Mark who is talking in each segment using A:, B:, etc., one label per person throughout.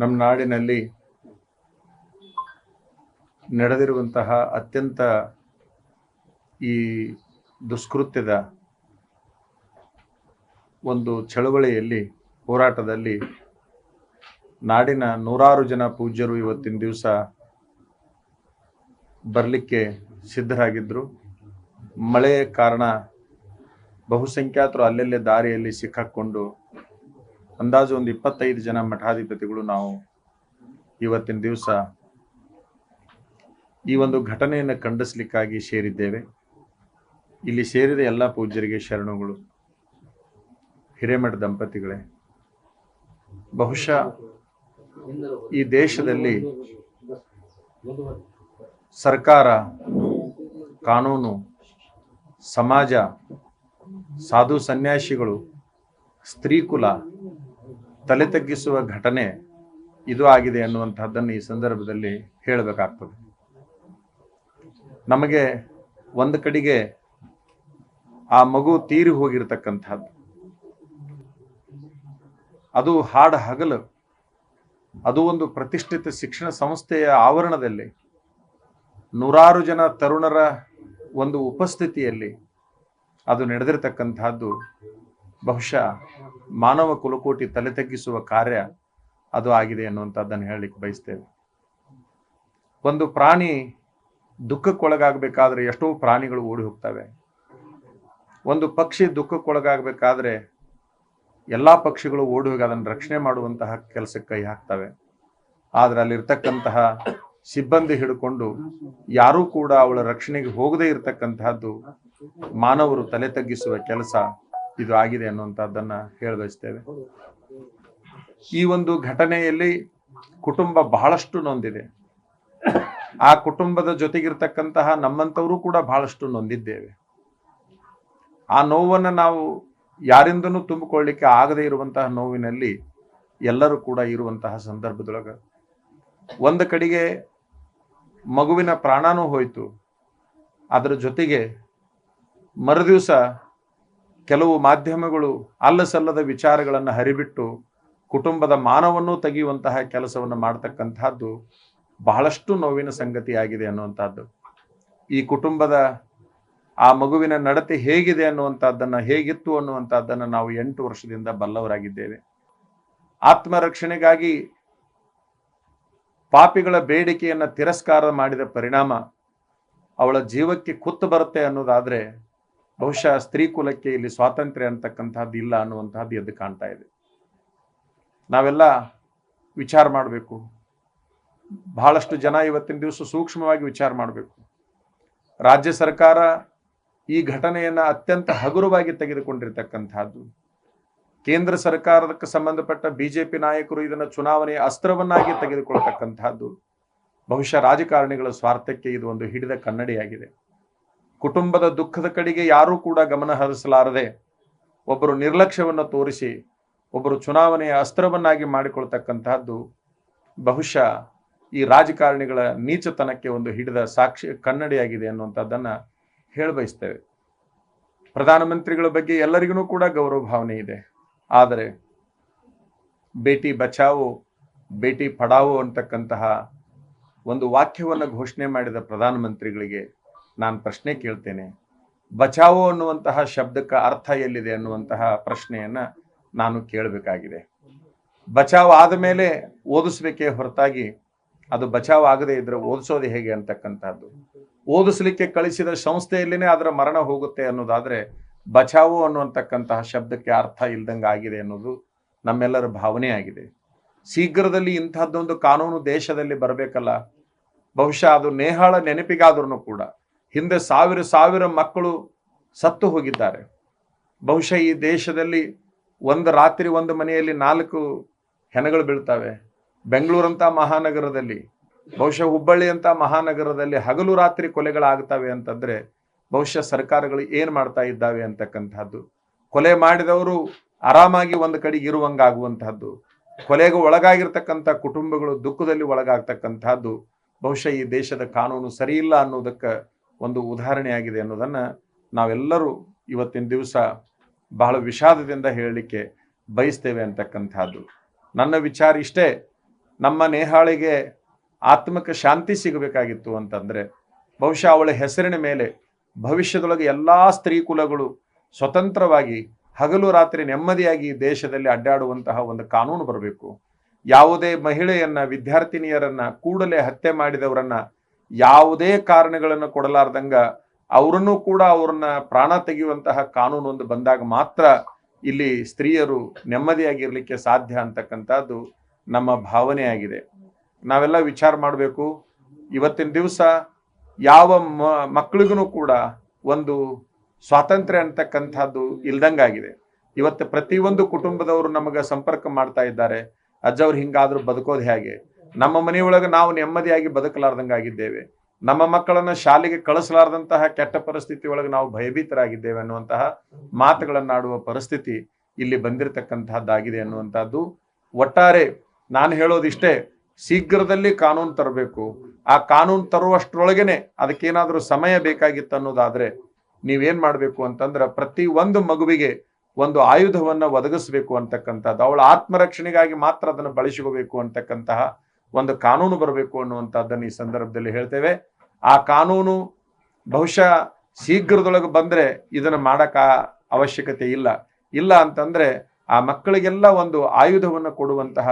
A: ನಮ್ಮ ನಾಡಿನಲ್ಲಿ ನಡೆದಿರುವಂತಹ ಅತ್ಯಂತ ಈ ದುಷ್ಕೃತ್ಯದ ಒಂದು ಚಳವಳಿಯಲ್ಲಿ, ಹೋರಾಟದಲ್ಲಿ ನಾಡಿನ ನೂರಾರು ಜನ ಪೂಜ್ಯರು ಇವತ್ತಿನ ದಿವಸ ಬರಲಿಕ್ಕೆ ಸಿದ್ಧರಾಗಿದ್ದರು ಮಳೆಯ ಕಾರಣ ಬಹುಸಂಖ್ಯಾತರು ಅಲ್ಲಲ್ಲೇ ದಾರಿಯಲ್ಲಿ ಸಿಕ್ಕಾಕೊಂಡು ಅಂದಾಜು ಒಂದು ಇಪ್ಪತ್ತೈದು ಜನ ಮಠಾಧಿಪತಿಗಳು ನಾವು ಇವತ್ತಿನ ದಿವಸ ಈ ಒಂದು ಘಟನೆಯನ್ನು ಖಂಡಿಸ್ಲಿಕ್ಕಾಗಿ ಸೇರಿದ್ದೇವೆ. ಇಲ್ಲಿ ಸೇರಿದ ಎಲ್ಲ ಪೂಜ್ಯರಿಗೆ ಶರಣುಗಳು ಹಿರೇಮಠ ದಂಪತಿಗಳೇ, ಬಹುಶಃ ಈ ದೇಶದಲ್ಲಿ ಸರ್ಕಾರ, ಕಾನೂನು, ಸಮಾಜ, ಸಾಧು ಸನ್ಯಾಸಿಗಳು, ಸ್ತ್ರೀಕುಲ ತಲೆ ತಗ್ಗಿಸುವ ಘಟನೆ ಇದು ಆಗಿದೆ ಅನ್ನುವಂಥದ್ದನ್ನು ಈ ಸಂದರ್ಭದಲ್ಲಿ ಹೇಳಬೇಕಾಗ್ತದೆ. ನಮಗೆ ಒಂದು ಕಡೆಗೆ ಆ ಮಗು ತೀರಿ ಹೋಗಿರ್ತಕ್ಕಂಥದ್ದು. ಅದು ಹಾಡ ಹಗಲು. ಅದು ಒಂದು ಪ್ರತಿಷ್ಠಿತ ಶಿಕ್ಷಣ ಸಂಸ್ಥೆಯ ಆವರಣದಲ್ಲಿ ನೂರಾರು ಜನ ತರುಣರ ಒಂದು ಉಪಸ್ಥಿತಿಯಲ್ಲಿ ಅದು ನಡೆದಿರ್ತಕ್ಕಂಥದ್ದು ಬಹುಶಃ ಮಾನವ ಕುಲಕೋಟಿ ತಲೆ ತಗ್ಗಿಸುವ ಕಾರ್ಯ ಅದು ಆಗಿದೆ ಅನ್ನುವಂಥದ್ದನ್ನು ಹೇಳಲಿಕ್ಕೆ ಬಯಸ್ತೇವೆ. ಒಂದು ಪ್ರಾಣಿ ದುಃಖಕ್ಕೊಳಗಾಗಬೇಕಾದ್ರೆ ಎಷ್ಟೋ ಪ್ರಾಣಿಗಳು ಓಡಿ ಹೋಗ್ತವೆ. ಒಂದು ಪಕ್ಷಿ ದುಃಖಕ್ಕೊಳಗಾಗಬೇಕಾದ್ರೆ ಎಲ್ಲ ಪಕ್ಷಿಗಳು ಓಡಿ ಹೋಗಿ ಅದನ್ನು ರಕ್ಷಣೆ ಮಾಡುವಂತಹ ಕೆಲಸಕ್ಕೆ ಕೈ ಹಾಕ್ತವೆ. ಆದರೆ ಅಲ್ಲಿರ್ತಕ್ಕಂತಹ ಸಿಬ್ಬಂದಿ ಹಿಡ್ಕೊಂಡು ಯಾರೂ ಕೂಡ ಅವಳ ರಕ್ಷಣೆಗೆ ಹೋಗದೇ ಇರತಕ್ಕಂತಹದ್ದು ಮಾನವರು ತಲೆ ತಗ್ಗಿಸುವ ಕೆಲಸ ಇದು ಆಗಿದೆ ಅನ್ನುವಂಥದ್ದನ್ನು ಹೇಳಬಯಸ್ತೇವೆ ಈ ಒಂದು ಘಟನೆಯಲ್ಲಿ ಕುಟುಂಬ ಬಹಳಷ್ಟು ನೊಂದಿದೆ. ಆ ಕುಟುಂಬದ ಜೊತೆಗಿರ್ತಕ್ಕಂತಹ ನಮ್ಮಂಥವರು ಕೂಡ ಬಹಳಷ್ಟು ನೊಂದಿದ್ದೇವೆ. ಆ ನೋವನ್ನು ನಾವು ಯಾರಿಂದನೂ ತುಂಬಿಕೊಳ್ಳಿಕ್ಕೆ ಆಗದೇ ಇರುವಂತಹ ನೋವಿನಲ್ಲಿ ಎಲ್ಲರೂ ಕೂಡ ಇರುವಂತಹ ಸಂದರ್ಭದೊಳಗೆ ಒಂದು ಕಡೆಗೆ ಮಗುವಿನ ಪ್ರಾಣನೂ ಹೋಯಿತು. ಅದರ ಜೊತೆಗೆ ಮರುದಿವಸ ಕೆಲವು ಮಾಧ್ಯಮಗಳು ಅಲ್ಲಸಲ್ಲದ ವಿಚಾರಗಳನ್ನು ಹರಿಬಿಟ್ಟು ಕುಟುಂಬದ ಮಾನವನ್ನು ತೆಗೆಯುವಂತಹ ಕೆಲಸವನ್ನು ಮಾಡ್ತಕ್ಕಂತಹದ್ದು ಬಹಳಷ್ಟು ನೋವಿನ ಸಂಗತಿಯಾಗಿದೆ ಅನ್ನುವಂಥದ್ದು ಈ ಕುಟುಂಬದ ಆ ಮಗುವಿನ ನಡತೆ ಹೇಗಿದೆ ಅನ್ನುವಂಥದ್ದನ್ನು ಹೇಗಿತ್ತು ಅನ್ನುವಂಥದ್ದನ್ನು ನಾವು ಎಂಟು ವರ್ಷದಿಂದ ಬಲ್ಲವರಾಗಿದ್ದೇವೆ. ಆತ್ಮರಕ್ಷಣೆಗಾಗಿ ಪಾಪಿಗಳ ಬೇಡಿಕೆಯನ್ನು ತಿರಸ್ಕಾರ ಮಾಡಿದ ಪರಿಣಾಮ ಅವಳ ಜೀವಕ್ಕೆ ಕುತ್ತು ಬರುತ್ತೆ ಅನ್ನೋದಾದ್ರೆ ಬಹುಶಃ ಸ್ತ್ರೀ ಕುಲಕ್ಕೆ ಇಲ್ಲಿ ಸ್ವಾತಂತ್ರ್ಯ ಅಂತಕ್ಕಂಥದ್ದು ಇಲ್ಲ ಅನ್ನುವಂತಹದ್ದು ಎದ್ದು ಕಾಣ್ತಾ ಇದೆ. ನಾವೆಲ್ಲ ವಿಚಾರ ಮಾಡಬೇಕು. ಬಹಳಷ್ಟು ಜನ ಇವತ್ತಿನ ದಿವಸ ಸೂಕ್ಷ್ಮವಾಗಿ ವಿಚಾರ ಮಾಡಬೇಕು. ರಾಜ್ಯ ಸರ್ಕಾರ ಈ ಘಟನೆಯನ್ನ ಅತ್ಯಂತ ಹಗುರವಾಗಿ ತೆಗೆದುಕೊಂಡಿರ್ತಕ್ಕಂಥದ್ದು. ಕೇಂದ್ರ ಸರ್ಕಾರಕ್ಕೆ ಸಂಬಂಧಪಟ್ಟ ಬಿಜೆಪಿ ನಾಯಕರು ಇದನ್ನು ಚುನಾವಣೆಯ ಅಸ್ತ್ರವನ್ನಾಗಿ ತೆಗೆದುಕೊಳ್ತಕ್ಕಂತಹದ್ದು ಬಹುಶಃ ರಾಜಕಾರಣಿಗಳ ಸ್ವಾರ್ಥಕ್ಕೆ ಇದು ಒಂದು ಹಿಡಿದ ಕನ್ನಡಿಯಾಗಿದೆ. ಕುಟುಂಬದ ದುಃಖದ ಕಡೆಗೆ ಯಾರೂ ಕೂಡ ಗಮನ ಹರಿಸಲಾರದೆ ಒಬ್ಬರು ನಿರ್ಲಕ್ಷ್ಯವನ್ನು ತೋರಿಸಿ ಒಬ್ಬರು ಚುನಾವಣೆಯ ಅಸ್ತ್ರವನ್ನಾಗಿ ಮಾಡಿಕೊಳ್ತಕ್ಕಂತಹದ್ದು ಬಹುಶಃ ಈ ರಾಜಕಾರಣಿಗಳ ನೀಚತನಕ್ಕೆ ಒಂದು ಹಿಡಿದ ಸಾಕ್ಷಿ ಕನ್ನಡಿಯಾಗಿದೆ ಅನ್ನುವಂಥದ್ದನ್ನ ಹೇಳಬಯಸ್ತೇವೆ. ಪ್ರಧಾನಮಂತ್ರಿಗಳ ಬಗ್ಗೆ ಎಲ್ಲರಿಗೂ ಕೂಡ ಗೌರವ ಭಾವನೆ ಇದೆ. ಆದರೆ ಬೇಟಿ ಬಚಾವೋ, ಬೇಟಿ ಪಡಾವೋ ಅಂತಕ್ಕಂತಹ ಒಂದು ವಾಕ್ಯವನ್ನು ಘೋಷಣೆ ಮಾಡಿದ ಪ್ರಧಾನಮಂತ್ರಿಗಳಿಗೆ ನಾನು ಪ್ರಶ್ನೆ ಕೇಳ್ತೇನೆ. ಬಚಾವೋ ಅನ್ನುವಂತಹ ಶಬ್ದಕ್ಕೆ ಅರ್ಥ ಎಲ್ಲಿದೆ ಅನ್ನುವಂತಹ ಪ್ರಶ್ನೆಯನ್ನ ನಾನು ಕೇಳಬೇಕಾಗಿದೆ. ಬಚಾವ್ ಆದ ಮೇಲೆ ಓದಿಸ್ಬೇಕೇ ಹೊರತಾಗಿ ಅದು ಬಚಾವ್ ಆಗದೆ ಇದ್ರೆ ಓದಿಸೋದು ಹೇಗೆ ಅಂತಕ್ಕಂಥದ್ದು. ಓದಿಸ್ಲಿಕ್ಕೆ ಕಳಿಸಿದ ಸಂಸ್ಥೆಯಲ್ಲಿನೇ ಅದರ ಮರಣ ಹೋಗುತ್ತೆ ಅನ್ನೋದಾದ್ರೆ ಬಚಾವೋ ಅನ್ನುವಂತಕ್ಕಂತಹ ಶಬ್ದಕ್ಕೆ ಅರ್ಥ ಇಲ್ದಂಗೆ ಆಗಿದೆ ಅನ್ನೋದು ನಮ್ಮೆಲ್ಲರ ಭಾವನೆ ಆಗಿದೆ. ಶೀಘ್ರದಲ್ಲಿ ಇಂತಹದ್ದೊಂದು ಕಾನೂನು ದೇಶದಲ್ಲಿ ಬರಬೇಕಲ್ಲ. ಬಹುಶಃ ಅದು ನೇಹಾಳ ನೆನಪಿಗಾದ್ರೂ ಕೂಡ. ಹಿಂದೆ ಸಾವಿರ ಸಾವಿರ ಮಕ್ಕಳು ಸತ್ತು ಹೋಗಿದ್ದಾರೆ. ಬಹುಶಃ ಈ ದೇಶದಲ್ಲಿ ಒಂದು ರಾತ್ರಿ ಒಂದು ಮನೆಯಲ್ಲಿ ನಾಲ್ಕು ಹೆಣಗಳು ಬೀಳ್ತವೆ. ಬೆಂಗಳೂರಂತ ಮಹಾನಗರದಲ್ಲಿ, ಬಹುಶಃ ಹುಬ್ಬಳ್ಳಿ ಅಂತ ಮಹಾನಗರದಲ್ಲಿ ಹಗಲು ರಾತ್ರಿ ಕೊಲೆಗಳಾಗ್ತವೆ ಅಂತಂದ್ರೆ ಬಹುಶಃ ಸರ್ಕಾರಗಳು ಏನ್ ಮಾಡ್ತಾ ಇದ್ದಾವೆ ಅಂತಕ್ಕಂಥದ್ದು. ಕೊಲೆ ಮಾಡಿದವರು ಆರಾಮಾಗಿ ಒಂದು ಕಡೆಗೆ ಇರುವಂಗಾಗುವಂತಹದ್ದು ಕೊಲೆಗೆ ಒಳಗಾಗಿರ್ತಕ್ಕಂಥ ಕುಟುಂಬಗಳು ದುಃಖದಲ್ಲಿ ಒಳಗಾಗ್ತಕ್ಕಂಥದ್ದು. ಬಹುಶಃ ಈ ದೇಶದ ಕಾನೂನು ಸರಿಯಿಲ್ಲ ಅನ್ನೋದಕ್ಕೆ ಒಂದು ಉದಾಹರಣೆಯಾಗಿದೆ ಅನ್ನೋದನ್ನ ನಾವೆಲ್ಲರೂ ಇವತ್ತಿನ ದಿವಸ ಬಹಳ ವಿಷಾದದಿಂದ ಹೇಳಲಿಕ್ಕೆ ಬಯಸ್ತೇವೆ ಅಂತಕ್ಕಂಥದ್ದು. ನನ್ನ ವಿಚಾರ ಇಷ್ಟೇ, ನಮ್ಮ ನೇಹಾಳಿಗೆ ಆತ್ಮಕ ಶಾಂತಿ ಸಿಗಬೇಕಾಗಿತ್ತು ಅಂತಂದರೆ, ಬಹುಶಃ ಅವಳ ಹೆಸರಿನ ಮೇಲೆ ಭವಿಷ್ಯದೊಳಗೆ ಎಲ್ಲಾ ಸ್ತ್ರೀ ಕುಲಗಳು ಸ್ವತಂತ್ರವಾಗಿ ಹಗಲು ರಾತ್ರಿ ನೆಮ್ಮದಿಯಾಗಿ ದೇಶದಲ್ಲಿ ಅಡ್ಡಾಡುವಂತಹ ಒಂದು ಕಾನೂನು ಬರಬೇಕು. ಯಾವುದೇ ಮಹಿಳೆಯನ್ನ, ವಿದ್ಯಾರ್ಥಿನಿಯರನ್ನ ಕೂಡಲೇ ಹತ್ಯೆ ಮಾಡಿದವರನ್ನ ಯಾವುದೇ ಕಾರಣಗಳನ್ನು ಕೊಡಲಾರ್ದಂಗ ಅವರನ್ನು ಕೂಡ ಅವ್ರನ್ನ ಪ್ರಾಣ ತೆಗೆಯುವಂತಹ ಕಾನೂನು ಒಂದು ಬಂದಾಗ ಮಾತ್ರ ಇಲ್ಲಿ ಸ್ತ್ರೀಯರು ನೆಮ್ಮದಿಯಾಗಿರ್ಲಿಕ್ಕೆ ಸಾಧ್ಯ ಅಂತಕ್ಕಂಥದ್ದು ನಮ್ಮ ಭಾವನೆಯಾಗಿದೆ ನಾವೆಲ್ಲ ವಿಚಾರ ಮಾಡಬೇಕು. ಇವತ್ತಿನ ದಿವಸ ಯಾವ ಮ- ಮಕ್ಕಳಿಗೂ ಕೂಡ ಒಂದು ಸ್ವಾತಂತ್ರ್ಯ ಅಂತಕ್ಕಂಥದ್ದು ಇಲ್ದಂಗಾಗಿದೆ. ಇವತ್ತು ಪ್ರತಿಯೊಂದು ಕುಟುಂಬದವರು ನಮಗೆ ಸಂಪರ್ಕ ಮಾಡ್ತಾ ಇದ್ದಾರೆ. ಅಜ್ಜವ್ರು ಹಿಂಗಾದ್ರೂ ಬದುಕೋದು ಹೇಗೆ? ನಮ್ಮ ಮನೆಯೊಳಗೆ ನಾವು ನೆಮ್ಮದಿಯಾಗಿ ಬದುಕಲಾರ್ದಂಗಾಗಿದ್ದೇವೆ. ನಮ್ಮ ಮಕ್ಕಳನ್ನ ಶಾಲೆಗೆ ಕಳಿಸಲಾರ್ದಂತಹ ಕೆಟ್ಟ ಪರಿಸ್ಥಿತಿ ಒಳಗೆ ನಾವು ಭಯಭೀತರಾಗಿದ್ದೇವೆ ಅನ್ನುವಂತಹ ಮಾತುಗಳನ್ನಾಡುವ ಪರಿಸ್ಥಿತಿ ಇಲ್ಲಿ ಬಂದಿರತಕ್ಕಂತಹದ್ದಾಗಿದೆ ಅನ್ನುವಂಥದ್ದು. ಒಟ್ಟಾರೆ ನಾನು ಹೇಳೋದಿಷ್ಟೇ, ಶೀಘ್ರದಲ್ಲಿ ಕಾನೂನು ತರಬೇಕು. ಆ ಕಾನೂನು ತರುವಷ್ಟರೊಳಗೇನೆ ಅದಕ್ಕೇನಾದ್ರೂ ಸಮಯ ಬೇಕಾಗಿತ್ತು ಅನ್ನೋದಾದ್ರೆ ನೀವೇನ್ ಮಾಡಬೇಕು ಅಂತಂದ್ರೆ ಪ್ರತಿ ಒಂದು ಮಗುವಿಗೆ ಒಂದು ಆಯುಧವನ್ನ ಒದಗಿಸ್ಬೇಕು ಅಂತಕ್ಕಂಥದ್ದು. ಅವಳ ಆತ್ಮರಕ್ಷಣೆಗಾಗಿ ಮಾತ್ರ ಅದನ್ನು ಬಳಸಿಕೋಬೇಕು ಅಂತಕ್ಕಂತಹ ಒಂದು ಕಾನೂನು ಬರಬೇಕು ಅನ್ನುವಂಥದ್ದನ್ನು ಈ ಸಂದರ್ಭದಲ್ಲಿ ಹೇಳ್ತೇವೆ. ಆ ಕಾನೂನು ಬಹುಶಃ ಶೀಘ್ರದೊಳಗೆ ಬಂದರೆ ಇದನ್ನು ಮಾಡಕ ಅವಶ್ಯಕತೆ ಇಲ್ಲ. ಇಲ್ಲ ಅಂತಂದ್ರೆ ಆ ಮಕ್ಕಳಿಗೆಲ್ಲ ಒಂದು ಆಯುಧವನ್ನು ಕೊಡುವಂತಹ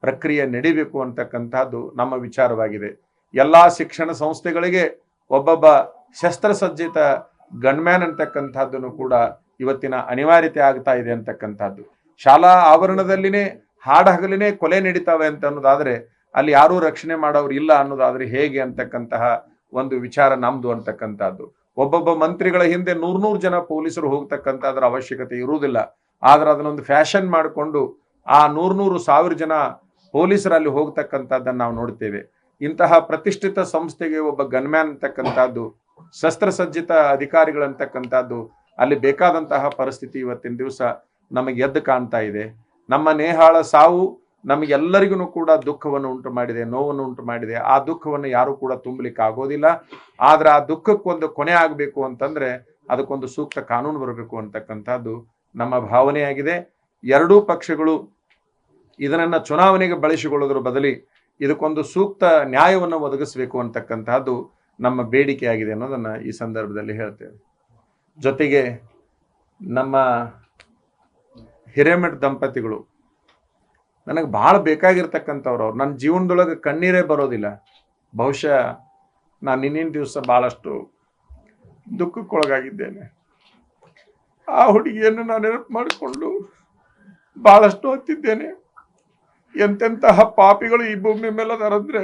A: ಪ್ರಕ್ರಿಯೆ ನಡಿಬೇಕು ಅಂತಕ್ಕಂಥದ್ದು ನಮ್ಮ ವಿಚಾರವಾಗಿದೆ. ಎಲ್ಲ ಶಿಕ್ಷಣ ಸಂಸ್ಥೆಗಳಿಗೆ ಒಬ್ಬೊಬ್ಬ ಶಸ್ತ್ರಸಜ್ಜಿತ ಗನ್ಮ್ಯಾನ್ ಅಂತಕ್ಕಂಥದ್ದನ್ನು ಕೂಡ ಇವತ್ತಿನ ಅನಿವಾರ್ಯತೆ ಆಗ್ತಾ ಇದೆ ಅಂತಕ್ಕಂಥದ್ದು. ಶಾಲಾ ಆವರಣದಲ್ಲಿನೇ, ಹಾಡಹಗಲಿನೇ ಕೊಲೆ ನಡೀತಾವೆ ಅಂತ ಅನ್ನೋದಾದ್ರೆ ಅಲ್ಲಿ ಯಾರೂ ರಕ್ಷಣೆ ಮಾಡೋರು ಇಲ್ಲ ಅನ್ನೋದಾದ್ರೆ ಹೇಗೆ ಅಂತಕ್ಕಂತಹ ಒಂದು ವಿಚಾರ ನಮ್ದು ಅಂತಕ್ಕಂಥದ್ದು. ಒಬ್ಬೊಬ್ಬ ಮಂತ್ರಿಗಳ ಹಿಂದೆ ನೂರ್ ನೂರು ಜನ ಪೊಲೀಸರು ಹೋಗ್ತಕ್ಕಂಥದ್ರ ಅವಶ್ಯಕತೆ ಇರುವುದಿಲ್ಲ. ಆದ್ರೆ ಅದನ್ನೊಂದು ಫ್ಯಾಷನ್ ಮಾಡಿಕೊಂಡು ಆ ನೂರ್ ನೂರು ಸಾವಿರ ಜನ ಪೊಲೀಸರಲ್ಲಿ ಹೋಗ್ತಕ್ಕಂಥದ್ದನ್ನ ನಾವು ನೋಡ್ತೇವೆ. ಇಂತಹ ಪ್ರತಿಷ್ಠಿತ ಸಂಸ್ಥೆಗೆ ಒಬ್ಬ ಗನ್ಮ್ಯಾನ್ ಅಂತಕ್ಕಂಥದ್ದು, ಶಸ್ತ್ರಸಜ್ಜಿತ ಅಧಿಕಾರಿಗಳಂತಕ್ಕಂಥದ್ದು ಅಲ್ಲಿ ಬೇಕಾದಂತಹ ಪರಿಸ್ಥಿತಿ ಇವತ್ತಿನ ದಿವಸ ನಮಗೆ ಎದ್ದು ಕಾಣ್ತಾ ಇದೆ. ನಮ್ಮ ನೇಹಾಳ ಸಾವು ನಮಗೆಲ್ಲರಿಗೂ ಕೂಡ ದುಃಖವನ್ನು ಉಂಟು ಮಾಡಿದೆ, ನೋವನ್ನು ಉಂಟು ಮಾಡಿದೆ. ಆ ದುಃಖವನ್ನು ಯಾರು ಕೂಡ ತುಂಬಲಿಕ್ಕೆ ಆಗೋದಿಲ್ಲ ಆದ್ರೆ ಆ ದುಃಖಕ್ಕೊಂದು ಕೊನೆ ಆಗಬೇಕು ಅಂತಂದ್ರೆ ಅದಕ್ಕೊಂದು ಸೂಕ್ತ ಕಾನೂನು ಬರಬೇಕು ಅಂತಕ್ಕಂಥದ್ದು ನಮ್ಮ ಭಾವನೆಯಾಗಿದೆ. ಎರಡೂ ಪಕ್ಷಗಳು ಇದನ್ನ ಚುನಾವಣೆಗೆ ಬಳಸಿಕೊಳ್ಳೋದ್ರ ಬದಲಿ ಇದಕ್ಕೊಂದು ಸೂಕ್ತ ನ್ಯಾಯವನ್ನು ಒದಗಿಸಬೇಕು ಅಂತಕ್ಕಂತಹದ್ದು ನಮ್ಮ ಬೇಡಿಕೆಯಾಗಿದೆ ಅನ್ನೋದನ್ನ ಈ ಸಂದರ್ಭದಲ್ಲಿ ಹೇಳ್ತೇವೆ ಜೊತೆಗೆ ನಮ್ಮ ಹಿರೇಮಠ ದಂಪತಿಗಳು ನನಗೆ ಬಹಳ ಬೇಕಾಗಿರ್ತಕ್ಕಂಥವ್ರು ಅವ್ರು. ನನ್ನ ಜೀವನದೊಳಗೆ ಕಣ್ಣೀರೇ ಬರೋದಿಲ್ಲ. ಬಹುಶಃ ನಾನು ನಿನ್ನಿನ ದಿವಸ ಬಹಳಷ್ಟು ದುಃಖಕ್ಕೊಳಗಾಗಿದ್ದೇನೆ. ಆ ಹುಡುಗಿಯನ್ನು ನಾನು ನೆನಪು ಮಾಡಿಕೊಂಡು ಬಹಳಷ್ಟು ಹೊತ್ತಿದ್ದೇನೆ. ಎಂತೆಂತಹ ಪಾಪಿಗಳು ಈ ಭೂಮಿ ಮೇಲೆ ಅದರಂದ್ರೆ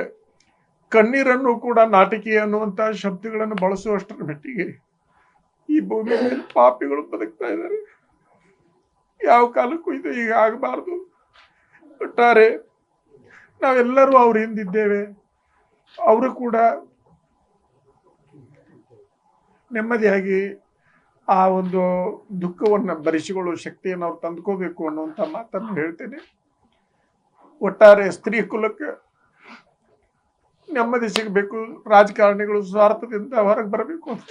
A: ಕಣ್ಣೀರನ್ನು ಕೂಡ ನಾಟಕೀಯ ಅನ್ನುವಂತಹ ಶಬ್ದಗಳನ್ನು ಬಳಸುವಷ್ಟರ ಮಟ್ಟಿಗೆ ಈ ಭೂಮಿ ಮೇಲೆ ಪಾಪಿಗಳು ಬದುಕ್ತಾ ಇದ್ದಾರೆ. ಯಾವ ಕಾಲಕ್ಕೂ ಇದು ಈಗ ಆಗಬಾರ್ದು ಒಟ್ಟಾರೆ ನಾವೆಲ್ಲರೂ ಅವ್ರ ಹಿಂದಿದ್ದೇವೆ. ಅವರು ಕೂಡ ನೆಮ್ಮದಿಯಾಗಿ ಆ ಒಂದು ದುಃಖವನ್ನು ಭರಿಸಿಕೊಳ್ಳುವ ಶಕ್ತಿಯನ್ನು ಅವ್ರು ತಂದ್ಕೋಬೇಕು ಅನ್ನುವಂಥ ಮಾತನ್ನು ಹೇಳ್ತೇನೆ. ಒಟ್ಟಾರೆ ಸ್ತ್ರೀ ಕುಲಕ್ಕೆ ನೆಮ್ಮದಿ ಸಿಗಬೇಕು, ರಾಜಕಾರಣಿಗಳು ಸ್ವಾರ್ಥದಿಂದ ಹೊರಗೆ ಬರಬೇಕು ಅಂತ.